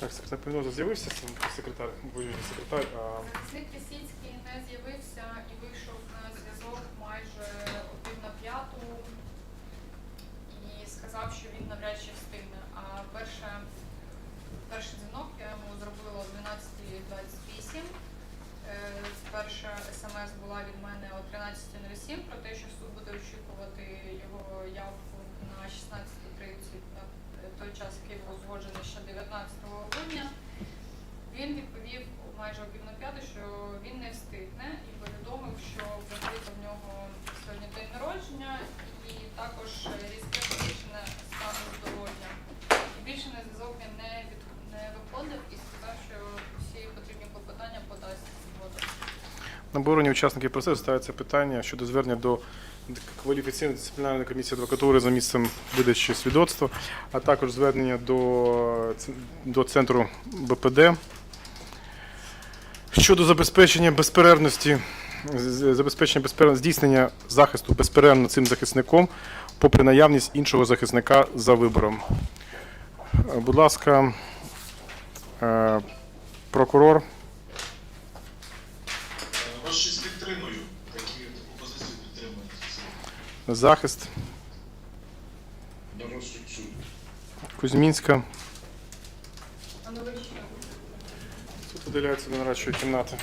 захисник Погноза з'явився сам секретар, воюючий секретар. А Захисник Лісіцький не з'явився і вийшов на зв'язок майже о на п'яту і сказав, що він навряд чи встигне. А перше, перший дзвінок я йому зробила о 12.28. Е, Перша смс була від мене о 13.07 про те, що суд буде очікувати його явку 19 грудня. Він відповів майже о пів на п'яти, що він не встигне і повідомив, що взагалі-то в нього сьогодні день народження і також різке погіршене стану здоров'я. І більше на зв'язок він не, від, не виходив і сказав, що всі потрібні клопотання подасть згодом. На учасників процесу ставиться питання щодо звернення до кваліфіційної дисциплінарної комісії адвокатури за місцем видачі свідоцтва, а також звернення до, до центру БПД щодо забезпечення безперервності забезпечення безперервного здійснення захисту безперервно цим захисником, попри наявність іншого захисника за вибором. Е, Будь ласка, е, прокурор. Підтримую. Такі таку позицію підтримую. Захист Кузьмінська. Тут ви виділяється до нарадчої кімнати.